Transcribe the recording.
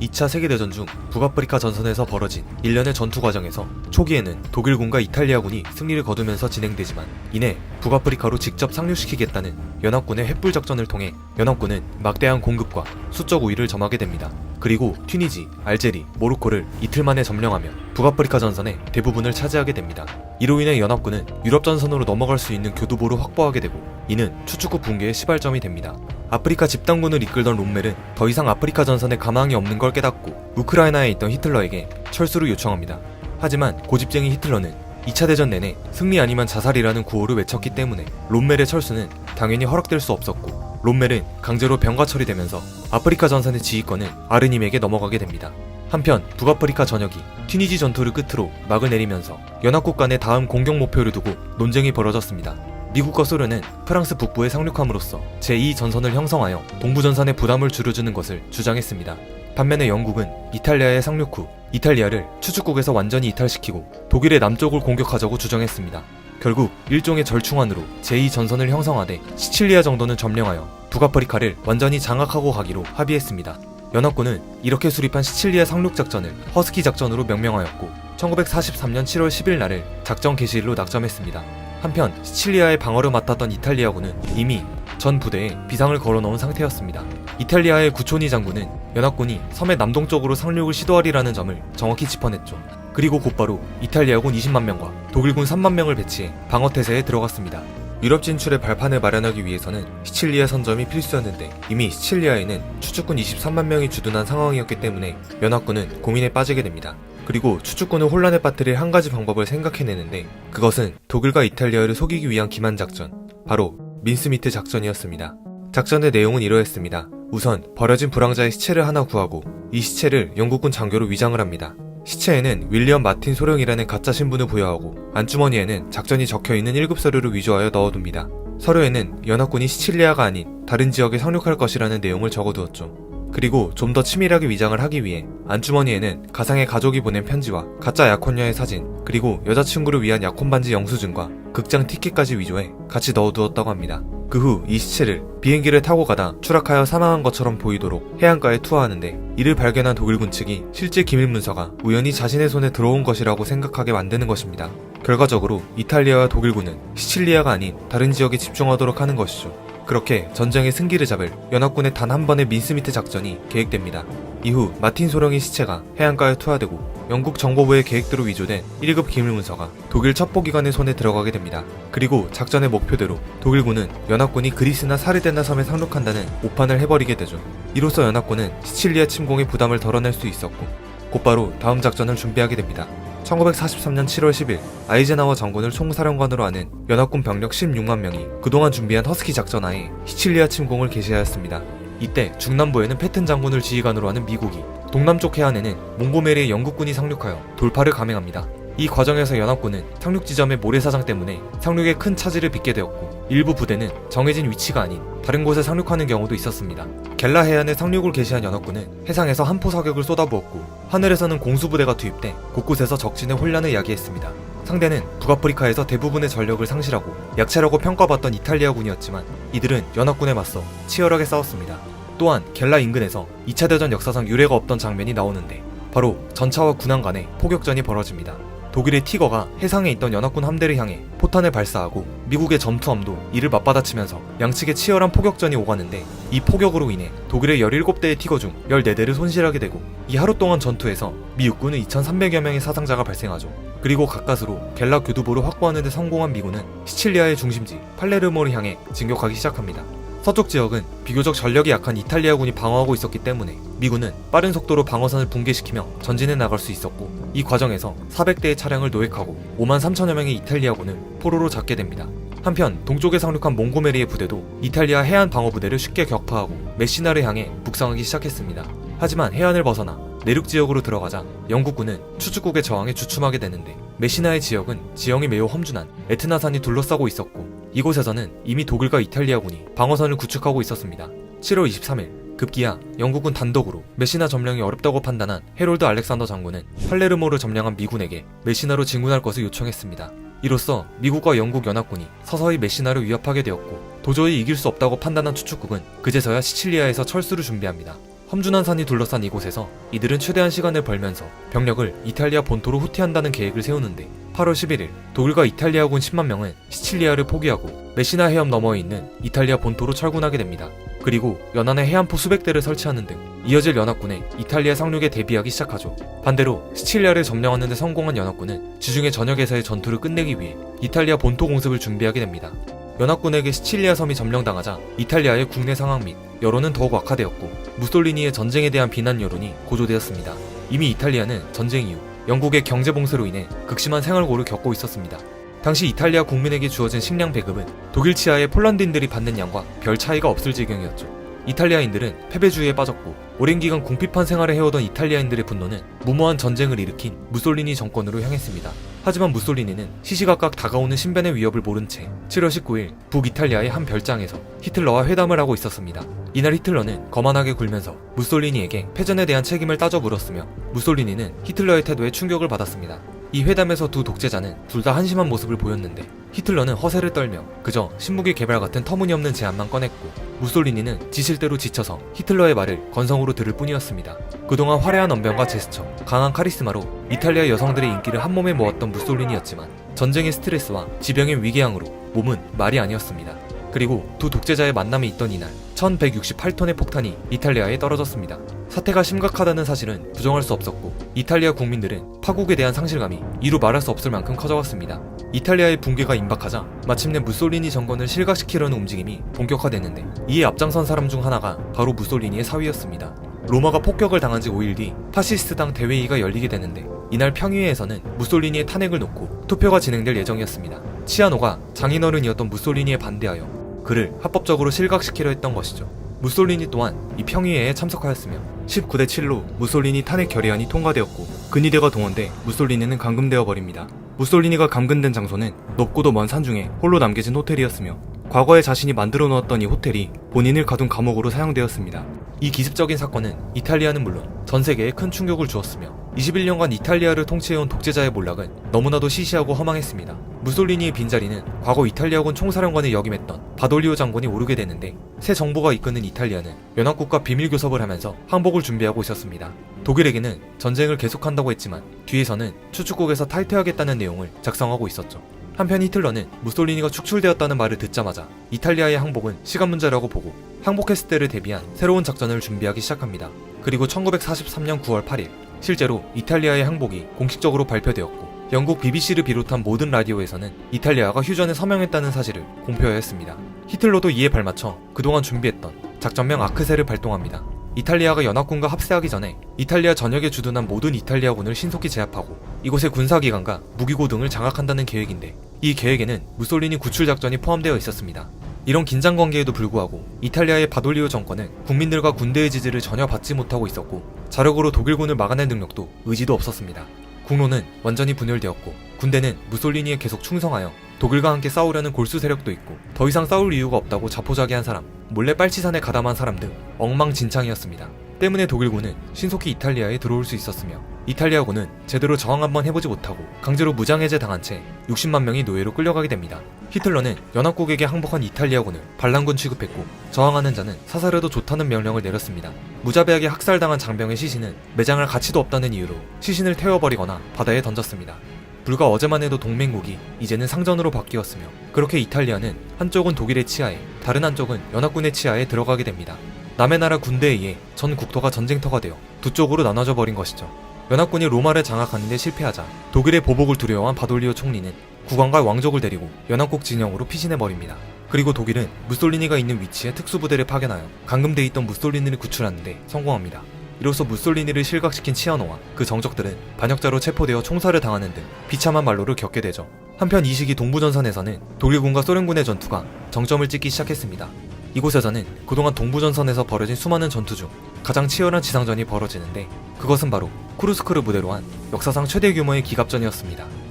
2차 세계대전 중 북아프리카 전선에서 벌어진 일련의 전투 과정에서 초기에는 독일군과 이탈리아군이 승리를 거두면서 진행되지만 이내 북아프리카로 직접 상륙시키겠다는 연합군의 횃불 작전을 통해 연합군은 막대한 공급과 수적 우위를 점하게 됩니다. 그리고 튀니지, 알제리, 모로코를 이틀 만에 점령하며 북아프리카 전선의 대부분을 차지하게 됩니다. 이로 인해 연합군은 유럽 전선으로 넘어갈 수 있는 교두보를 확보하게 되고 이는 추축국 붕괴의 시발점이 됩니다. 아프리카 집단군을 이끌던 롬멜은 더 이상 아프리카 전선에 가망이 없는 걸 깨닫고 우크라이나에 있던 히틀러에게 철수를 요청합니다. 하지만 고집쟁이 히틀러는 2차 대전 내내 승리 아니면 자살이라는 구호를 외쳤기 때문에 롬멜의 철수는 당연히 허락될 수 없었고 롬멜은 강제로 병가 처리되면서 아프리카 전선의 지휘권은 아르님에게 넘어가게 됩니다. 한편 북아프리카 전역이 튀니지 전투를 끝으로 막을 내리면서 연합국 간의 다음 공격 목표를 두고 논쟁이 벌어졌습니다. 미국과 소련은 프랑스 북부에 상륙함으로써 제2 전선을 형성하여 동부 전선의 부담을 줄여주는 것을 주장했습니다. 반면에 영국은 이탈리아에 상륙 후 이탈리아를 추축국에서 완전히 이탈시키고 독일의 남쪽을 공격하자고 주장했습니다. 결국 일종의 절충안으로 제2 전선을 형성하되 시칠리아 정도는 점령하여 북아프리카를 완전히 장악하고 가기로 합의했습니다. 연합군은 이렇게 수립한 시칠리아 상륙 작전을 허스키 작전으로 명명하였고 1943년 7월 10일 날을 작전 개시일로 낙점했습니다. 한편 시칠리아의 방어를 맡았던 이탈리아군은 이미 전 부대에 비상을 걸어놓은 상태였습니다. 이탈리아의 구초니 장군은 연합군이 섬의 남동쪽으로 상륙을 시도하리라는 점을 정확히 짚어냈죠. 그리고 곧바로 이탈리아군 20만 명과 독일군 3만 명을 배치해 방어 태세에 들어갔습니다. 유럽 진출의 발판을 마련하기 위해서는 시칠리아 선점이 필수였는데 이미 시칠리아에는 추축군 23만 명이 주둔한 상황이었기 때문에 연합군은 고민에 빠지게 됩니다. 그리고 추축군을 혼란에 빠뜨릴 한 가지 방법을 생각해내는데 그것은 독일과 이탈리아를 속이기 위한 기만 작전, 바로 민스미트 작전이었습니다. 작전의 내용은 이러했습니다. 우선 버려진 불황자의 시체를 하나 구하고 이 시체를 영국군 장교로 위장을 합니다. 시체에는 윌리엄 마틴 소령이라는 가짜 신분을 부여하고 안주머니에는 작전이 적혀있는 1급 서류를 위조하여 넣어둡니다. 서류에는 연합군이 시칠리아가 아닌 다른 지역에 상륙할 것이라는 내용을 적어두었죠. 그리고 좀 더 치밀하게 위장을 하기 위해 안주머니에는 가상의 가족이 보낸 편지와 가짜 약혼녀의 사진, 그리고 여자친구를 위한 약혼 반지 영수증과 극장 티켓까지 위조해 같이 넣어두었다고 합니다. 그 후 이 시체를 비행기를 타고 가다 추락하여 사망한 것처럼 보이도록 해안가에 투하하는데 이를 발견한 독일군 측이 실제 기밀 문서가 우연히 자신의 손에 들어온 것이라고 생각하게 만드는 것입니다. 결과적으로 이탈리아와 독일군은 시칠리아가 아닌 다른 지역에 집중하도록 하는 것이죠. 그렇게 전쟁의 승기를 잡을 연합군의 단 한 번의 민스미트 작전이 계획됩니다. 이후 마틴 소령의 시체가 해안가에 투하되고 영국 정보부의 계획대로 위조된 1급 기밀문서가 독일 첩보기관의 손에 들어가게 됩니다. 그리고 작전의 목표대로 독일군은 연합군이 그리스나 사르데나 섬에 상륙한다는 오판을 해버리게 되죠. 이로써 연합군은 시칠리아 침공의 부담을 덜어낼 수 있었고 곧바로 다음 작전을 준비하게 됩니다. 1943년 7월 10일 아이젠하워 장군을 총사령관으로 하는 연합군 병력 16만 명이 그동안 준비한 허스키 작전 하에 시칠리아 침공을 개시하였습니다. 이때 중남부에는 패튼 장군을 지휘관으로 하는 미국이 동남쪽 해안에는 몽고메리의 영국군이 상륙하여 돌파를 감행합니다. 이 과정에서 연합군은 상륙 지점의 모래사장 때문에 상륙에 큰 차질을 빚게 되었고 일부 부대는 정해진 위치가 아닌 다른 곳에 상륙하는 경우도 있었습니다. 겔라 해안에 상륙을 개시한 연합군은 해상에서 한포 사격을 쏟아부었고 하늘에서는 공수부대가 투입돼 곳곳에서 적진의 혼란을 야기했습니다. 상대는 북아프리카에서 대부분의 전력을 상실하고 약체라고 평가받던 이탈리아군이었지만 이들은 연합군에 맞서 치열하게 싸웠습니다. 또한 겔라 인근에서 2차 대전 역사상 유례가 없던 장면이 나오는데 바로 전차와 군함 간의 포격전이 벌어집니다. 독일의 티거가 해상에 있던 연합군 함대를 향해 포탄을 발사하고 미국의 전투함도 이를 맞받아치면서 양측의 치열한 포격전이 오가는데 이 포격으로 인해 독일의 17대의 티거 중 14대를 손실하게 되고 이 하루 동안 전투에서 미 육군은 2,300여 명의 사상자가 발생하죠. 그리고 가까스로 겔라 교두보를 확보하는 데 성공한 미군은 시칠리아의 중심지 팔레르모를 향해 진격하기 시작합니다. 서쪽 지역은 비교적 전력이 약한 이탈리아군이 방어하고 있었기 때문에 미군은 빠른 속도로 방어선을 붕괴시키며 전진해 나갈 수 있었고 이 과정에서 400대의 차량을 노획하고 5만 3천여 명의 이탈리아군을 포로로 잡게 됩니다. 한편 동쪽에 상륙한 몽고메리의 부대도 이탈리아 해안 방어 부대를 쉽게 격파하고 메시나를 향해 북상하기 시작했습니다. 하지만 해안을 벗어나 내륙 지역으로 들어가자 영국군은 추축국의 저항에 주춤하게 되는데 메시나의 지역은 지형이 매우 험준한 에트나산이 둘러싸고 있었고 이곳에서는 이미 독일과 이탈리아군이 방어선을 구축하고 있었습니다. 7월 23일 급기야 영국군 단독으로 메시나 점령이 어렵다고 판단한 헤롤드 알렉산더 장군은 팔레르모를 점령한 미군에게 메시나로 진군할 것을 요청했습니다. 이로써 미국과 영국 연합군이 서서히 메시나를 위협하게 되었고 도저히 이길 수 없다고 판단한 추축국은 그제서야 시칠리아에서 철수를 준비합니다. 험준한 산이 둘러싼 이곳에서 이들은 최대한 시간을 벌면서 병력을 이탈리아 본토로 후퇴한다는 계획을 세우는데 8월 11일 독일과 이탈리아군 10만 명은 시칠리아를 포기하고 메시나 해협 너머에 있는 이탈리아 본토로 철군하게 됩니다. 그리고 연안에 해안포 수백 대를 설치하는 등 이어질 연합군의 이탈리아 상륙에 대비하기 시작하죠. 반대로 시칠리아를 점령하는 데 성공한 연합군은 지중해 전역에서의 전투를 끝내기 위해 이탈리아 본토 공습을 준비하게 됩니다. 연합군에게 시칠리아 섬이 점령당하자 이탈리아의 국내 상황 및 여론은 더욱 악화되었고 무솔리니의 전쟁에 대한 비난 여론이 고조되었습니다. 이미 이탈리아는 전쟁 이후 영국의 경제 봉쇄로 인해 극심한 생활고를 겪고 있었습니다. 당시 이탈리아 국민에게 주어진 식량 배급은 독일 치하의 폴란드인들이 받는 양과 별 차이가 없을 지경이었죠. 이탈리아인들은 패배주의에 빠졌고 오랜 기간 궁핍한 생활을 해오던 이탈리아인들의 분노는 무모한 전쟁을 일으킨 무솔리니 정권으로 향했습니다. 하지만 무솔리니는 시시각각 다가오는 신변의 위협을 모른 채 7월 19일 북이탈리아의 한 별장에서 히틀러와 회담을 하고 있었습니다. 이날 히틀러는 거만하게 굴면서 무솔리니에게 패전에 대한 책임을 따져 물었으며 무솔리니는 히틀러의 태도에 충격을 받았습니다. 이 회담에서 두 독재자는 둘 다 한심한 모습을 보였는데 히틀러는 허세를 떨며 그저 신무기 개발 같은 터무니없는 제안만 꺼냈고 무솔리니는 지실대로 지쳐서 히틀러의 말을 건성으로 들을 뿐이었습니다. 그동안 화려한 언변과 제스처, 강한 카리스마로 이탈리아 여성들의 인기를 한 몸에 모았던 무솔리니였지만 전쟁의 스트레스와 지병의 위궤양으로 몸은 말이 아니었습니다. 그리고 두 독재자의 만남이 있던 이날 1168톤의 폭탄이 이탈리아에 떨어졌습니다. 사태가 심각하다는 사실은 부정할 수 없었고 이탈리아 국민들은 파국에 대한 상실감이 이루 말할 수 없을 만큼 커져갔습니다. 이탈리아의 붕괴가 임박하자 마침내 무솔리니 정권을 실각시키려는 움직임이 본격화됐는데 이에 앞장선 사람 중 하나가 바로 무솔리니의 사위였습니다. 로마가 폭격을 당한 지 5일 뒤 파시스트당 대회의가 열리게 되는데 이날 평의회에서는 무솔리니의 탄핵을 놓고 투표가 진행될 예정이었습니다. 치아노가 장인어른이었던 무솔리니에 반대하여 그를 합법적으로 실각시키려 했던 것이죠. 무솔리니 또한 이 평의회에 참석하였으며 19대 7로 무솔리니 탄핵 결의안이 통과되었고 근위대가 동원돼 무솔리니는 감금되어 버립니다. 무솔리니가 감금된 장소는 높고도 먼 산중에 홀로 남겨진 호텔이었으며 과거에 자신이 만들어 놓았던 이 호텔이 본인을 가둔 감옥으로 사용되었습니다. 이 기습적인 사건은 이탈리아는 물론 전 세계에 큰 충격을 주었으며 21년간 이탈리아를 통치해온 독재자의 몰락은 너무나도 시시하고 허망했습니다. 무솔리니의 빈자리는 과거 이탈리아군 총사령관을 역임했던 바돌리오 장군이 오르게 되는데 새 정부가 이끄는 이탈리아는 연합국과 비밀 교섭을 하면서 항복을 준비하고 있었습니다. 독일에게는 전쟁을 계속한다고 했지만 뒤에서는 추축국에서 탈퇴하겠다는 내용을 작성하고 있었죠. 한편 히틀러는 무솔리니가 축출되었다는 말을 듣자마자 이탈리아의 항복은 시간 문제라고 보고 항복했을 때를 대비한 새로운 작전을 준비하기 시작합니다. 그리고 1943년 9월 8일 실제로 이탈리아의 항복이 공식적으로 발표되었고 영국 BBC를 비롯한 모든 라디오에서는 이탈리아가 휴전에 서명했다는 사실을 공표하였습니다. 히틀러도 이에 발맞춰 그동안 준비했던 작전명 아크세를 발동합니다. 이탈리아가 연합군과 합세하기 전에 이탈리아 전역에 주둔한 모든 이탈리아군을 신속히 제압하고 이곳의 군사기관과 무기고 등을 장악한다는 계획인데 이 계획에는 무솔리니 구출 작전이 포함되어 있었습니다. 이런 긴장 관계에도 불구하고 이탈리아의 바돌리오 정권은 국민들과 군대의 지지를 전혀 받지 못하고 있었고 자력으로 독일군을 막아낼 능력도 의지도 없었습니다. 국로는 완전히 분열되었고 군대는 무솔리니에 계속 충성하여 독일과 함께 싸우려는 골수 세력도 있고 더 이상 싸울 이유가 없다고 자포자기한 사람, 몰래 빨치산에 가담한 사람 등 엉망진창이었습니다. 때문에 독일군은 신속히 이탈리아에 들어올 수 있었으며 이탈리아군은 제대로 저항 한번 해보지 못하고 강제로 무장해제 당한 채 60만 명이 노예로 끌려가게 됩니다. 히틀러는 연합국에게 항복한 이탈리아군을 반란군 취급했고 저항하는 자는 사살해도 좋다는 명령을 내렸습니다. 무자비하게 학살당한 장병의 시신은 매장할 가치도 없다는 이유로 시신을 태워버리거나 바다에 던졌습니다. 불과 어제만 해도 동맹국이 이제는 상전으로 바뀌었으며 그렇게 이탈리아는 한쪽은 독일의 치하에 다른 한쪽은 연합군의 치하에 들어가게 됩니다. 남의 나라 군대에 의해 전 국토가 전쟁터가 되어 두 쪽으로 나눠져 버린 것이죠. 연합군이 로마를 장악하는 데 실패하자 독일의 보복을 두려워한 바돌리오 총리는 국왕과 왕족을 데리고 연합국 진영으로 피신해 버립니다. 그리고 독일은 무솔리니가 있는 위치에 특수부대를 파견하여 감금돼 있던 무솔리니를 구출하는 데 성공합니다. 이로써 무솔리니를 실각시킨 치아노와 그 정적들은 반역자로 체포되어 총살을 당하는 등 비참한 말로를 겪게 되죠. 한편 이 시기 동부전선에서는 독일군과 소련군의 전투가 정점을 찍기 시작했습니다. 이곳에서는 그동안 동부전선에서 벌어진 수많은 전투 중 가장 치열한 지상전이 벌어지는데 그것은 바로 쿠르스크를 무대로 한 역사상 최대 규모의 기갑전이었습니다.